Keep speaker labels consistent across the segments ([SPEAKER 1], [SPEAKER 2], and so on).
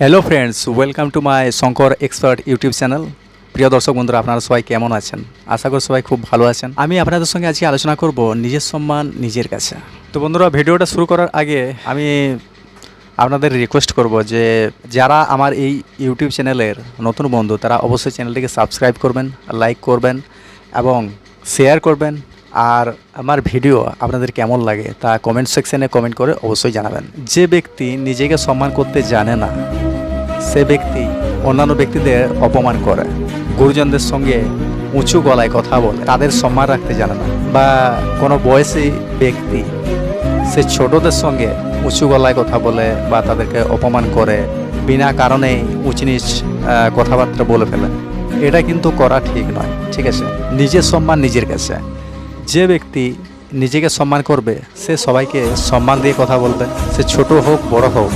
[SPEAKER 1] Hello friends welcome to my Shankar expert YouTube channel প্রিয় দর্শক বন্ধুরা, আপনারা সবাই কেমন আছেন? আশা করি সবাই খুব ভালো আছেন। আমি আপনাদের সঙ্গে আজকে আলোচনা করব নিজের সম্মান, নিজের কাছে। তো বন্ধুরা, ভিডিওটা শুরু করার আগে আমি আপনাদের রিকোয়েস্ট করব যে যারা আমার এই ইউটিউব চ্যানেলের নতুন বন্ধু, তারা অবশ্যই চ্যানেলটিকে সাবস্ক্রাইব করবেন লাইক করবেন এবং শেয়ার করবেন। আর আমার ভিডিও আপনাদের কেমন লাগে তা কমেন্ট সেকশনে কমেন্ট করে অবশ্যই জানাবেন। যে ব্যক্তি নিজেকে সম্মান করতে জানে না, সে ব্যক্তি অন্যান্য ব্যক্তিদের অপমান করে, গুরুজনদের সঙ্গে উঁচু গলায় কথা বলে, তাদের সম্মান রাখতে জানে না, বা কোনো বয়সী ব্যক্তি সে ছোটদের সঙ্গে উঁচু গলায় কথা বলে বা তাদেরকে অপমান করে, বিনা কারণেই উঁচু নিচ কথাবার্তা বলে ফেলে, এটা কিন্তু করা ঠিক নয়, ঠিক আছে? নিজের সম্মান নিজের কাছে। যে ব্যক্তি নিজেকে সম্মান করবে, সে সবাইকে সম্মান দিয়ে কথা বলবে। সে ছোট হোক, বড় হোক,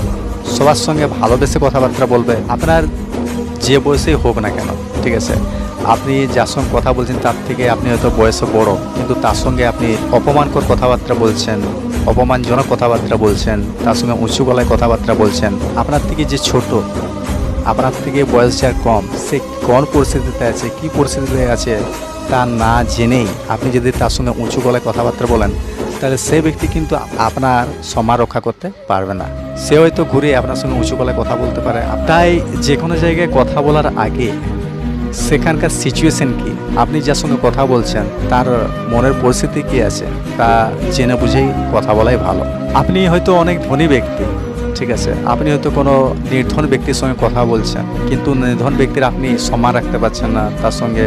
[SPEAKER 1] সবার সঙ্গে ভালোবেসে কথাবার্তা বলবে। আপনার যে বয়সেই হোক না কেন, ঠিক আছে? আপনি যার সঙ্গে কথা বলছেন, তার থেকে আপনি হয়তো বয়সে বড়, কিন্তু তার সঙ্গে আপনি অপমানকর কথাবার্তা বলছেন, অপমানজনক কথাবার্তা বলছেন, তার সঙ্গে উঁচু গলায় কথাবার্তা বলছেন। আপনার থেকে যে ছোট আপনার থেকে বয়স যার কম, সে কোন পরিস্থিতিতে আছে, কি পরিস্থিতিতে আছে, তা না জেনেই আপনি যদি তার সঙ্গে উঁচু গলায় কথাবার্তা বলেন, তাহলে সে ব্যক্তি কিন্তু আপনার সম্মান রক্ষা করতে পারবে না। সে হয়তো ঘুরে আপনার সঙ্গে উঁচু গলায় কথা বলতে পারে। তাই যে কোনো জায়গায় কথা বলার আগে সেখানকার সিচুয়েশন কি? আপনি যার সঙ্গে কথা বলছেন, তার মনের পরিস্থিতি কি আছে, তা জেনে বুঝেই কথা বলাই ভালো। আপনি হয়তো অনেক ধনী ব্যক্তি ঠিক আছে। আপনি হয়তো কোনো নির্ধন ব্যক্তির সঙ্গে কথা বলছেন, কিন্তু নির্ধন ব্যক্তির আপনি সম্মান রাখতে পারছেন না, তার সঙ্গে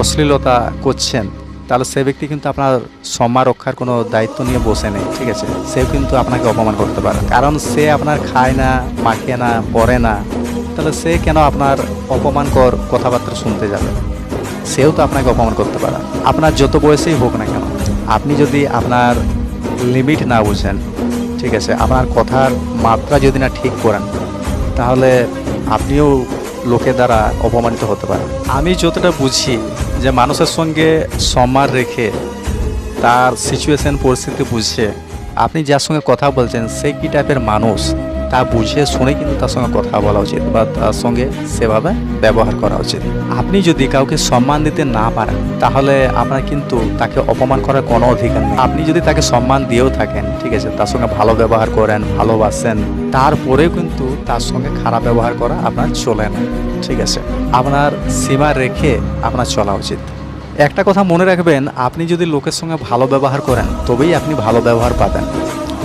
[SPEAKER 1] অশ্লীলতা করছেন, তাহলে সে ব্যক্তি কিন্তু আপনার সম্মান রক্ষার কোনো দায়িত্ব নিয়ে বসে নেই, ঠিক আছে? সেও কিন্তু আপনাকে অপমান করতে পারে কারণ সে আপনার খায় না, মাখে না পরে না, তাহলে সে কেন আপনার অপমানকর কথাবার্তা শুনতে যাবে? সেও তো আপনাকে অপমান করতে পারে আপনার যত বয়সেই হোক না কেন, আপনি যদি আপনার লিমিট না বুঝেন ঠিক আছে, আপনার কথার মাত্রা যদি না ঠিক করেন, তাহলে আপনিও লোকের দ্বারা অপমানিত হতে পারেন। আমি যতটা বুঝি যে মানুষের সঙ্গে সম্মান রেখে তার সিচুয়েশন পরিস্থিতি বুঝে আপনি যার সঙ্গে কথা বলছেন, সে কী টাইপের মানুষ? তা বুঝে শুনে কিন্তু তার সঙ্গে কথা বলা উচিত বা তার সঙ্গে সেভাবে ব্যবহার করা উচিত। আপনি যদি কাউকে সম্মান দিতে না পারেন, তাহলে আপনার কিন্তু তাকে অপমান করার কোনো অধিকার নেই। আপনি যদি তাকে সম্মান দিয়েও থাকেন, ঠিক আছে, তার সঙ্গে ভালো ব্যবহার করেন, ভালোবাসেন, তারপরেও কিন্তু তার সঙ্গে খারাপ ব্যবহার করা আপনার চলে না, ঠিক আছে। আপনার সীমা রেখে আপনার চলা উচিত। একটা কথা মনে রাখবেন, আপনি যদি লোকের সঙ্গে ভালো ব্যবহার করেন, তবেই আপনি ভালো ব্যবহার পাবেন।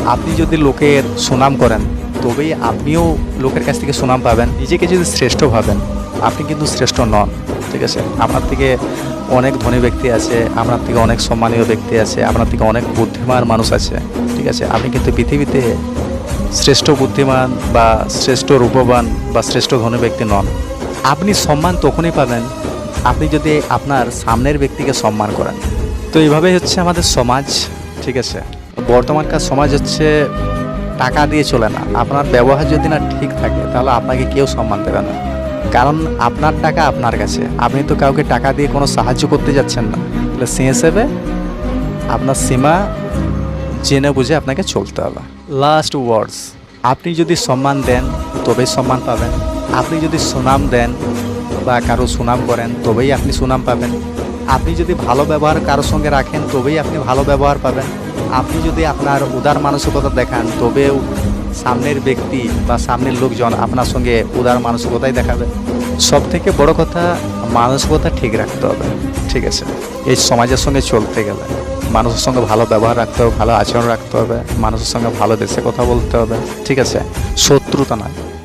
[SPEAKER 1] আপনি যদি লোকের সুনাম করেন তবেই আপনিও লোকের কাছ থেকে সুনাম পাবেন। নিজেকে যদি শ্রেষ্ঠ ভাবেন, আপনি কিন্তু শ্রেষ্ঠ নন, ঠিক আছে? আপনার থেকে অনেক ধনী ব্যক্তি আছে, আপনার থেকে অনেক সম্মানীয় ব্যক্তি আছে, আপনার থেকে অনেক বুদ্ধিমান মানুষ আছে, ঠিক আছে? আপনি কিন্তু পৃথিবীতে শ্রেষ্ঠ বুদ্ধিমান বা শ্রেষ্ঠ রূপবান বা শ্রেষ্ঠ ধনী ব্যক্তি নন। আপনি সম্মান তখনই পাবেন, আপনি যদি আপনার সামনের ব্যক্তিকে সম্মান করেন। তো এইভাবেই হচ্ছে আমাদের সমাজ, ঠিক আছে? বর্তমানকার সমাজ হচ্ছে টাকা দিয়ে চলে না। আপনার ব্যবহার যদি না ঠিক থাকে তাহলে আপনাকে কেউ সম্মান দেবে না। কারণ আপনার টাকা আপনার কাছে। আপনি তো কাউকে টাকা দিয়ে কোনো সাহায্য করতে যাচ্ছেন না। তাহলে সে হিসেবে আপনার সীমা জেনে বুঝে আপনাকে চলতে হবে। লাস্ট ওয়ার্ডস আপনি যদি সম্মান দেন তবেই সম্মান পাবেন। আপনি যদি সুনাম দেন বা কারও সুনাম করেন তবেই আপনি সুনাম পাবেন। আপনি যদি ভালো ব্যবহার কারোর সঙ্গে রাখেন তবেই আপনি ভালো ব্যবহার পাবেন। আপনি যদি আপনার উদার মানসিকতা দেখান, তবেও সামনের ব্যক্তি বা সামনের লোকজন আপনার সঙ্গে উদার মানসিকতাই দেখাবে। সব থেকে বড় কথা, মানসিকতা ঠিক রাখতে হবে, ঠিক আছে? এই সমাজের সঙ্গে চলতে গেলে। মানুষের সঙ্গে ভালো ব্যবহার রাখতে হবে, ভালো আচরণ রাখতে হবে, মানুষের সঙ্গে ভালো দেশে কথা বলতে হবে, ঠিক আছে? শত্রুতা নয়।